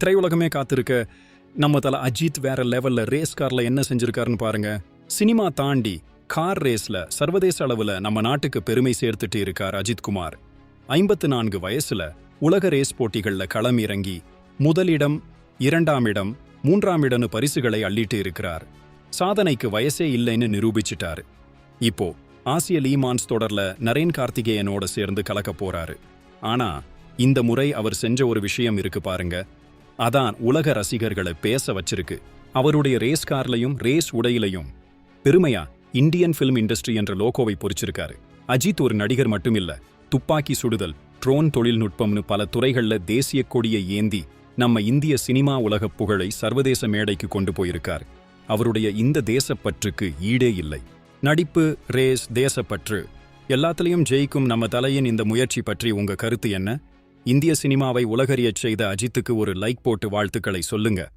திரையுலகமே காத்திருக்க நம்ம தல அஜித் வேற லெவல்ல ரேஸ் கார்ல என்ன செஞ்சிருக்காருன்னு பாருங்க. சினிமா தாண்டி கார் ரேஸ்ல சர்வதேச அளவுல நம்ம நாட்டுக்கு பெருமை சேர்த்துட்டு இருக்கார் அஜித்குமார் ஐம்பத்து நான்கு வயசுல உலக ரேஸ் போட்டிகள்ல களம் இறங்கி முதலிடம் இரண்டாம் இடம் மூன்றாம் இடனு பரிசுகளை அள்ளிட்டு இருக்கிறார். சாதனைக்கு வயசே இல்லைன்னு நிரூபிச்சிட்டார். இப்போ ஆசிய லீமான்ஸ் தொடர்ல நரேன் கார்த்திகேயனோட சேர்ந்து கலக்க போறாரு. ஆனா இந்த முறை அவர் செஞ்ச ஒரு விஷயம் இருக்கு பாருங்க. அதான் உலக ரசிகர்களை பேச வச்சிருக்கு. அவருடைய ரேஸ் கார்லையும் ரேஸ் உடையிலையும். பெருமையா இந்தியன் ஃபிலிம் இண்டஸ்ட்ரி என்ற லோகோவை பொறிச்சிருக்காரு. அஜித் ஒரு நடிகர் மட்டும் இல்ல துப்பாக்கி சுடுதல் ட்ரோன் தொழில்நுட்பம்னு பல துறைகள்ல தேசிய கொடியை ஏந்தி நம்ம இந்திய சினிமா உலகப் புகழை சர்வதேச மேடைக்கு கொண்டு போயிருக்கார். அவருடைய இந்த தேசப்பற்றுக்கு ஈடே இல்லை. நடிப்பு ரேஸ் தேசப்பற்று எல்லாத்துலயும் ஜெயிக்கும் நம்ம தலையின் இந்த முயற்சி பற்றி உங்க கருத்து என்ன? இந்திய சினிமாவை உலகறியச் செய்த அஜித்துக்கு ஒரு லைக் போட்டு வாழ்த்துக்களை சொல்லுங்க.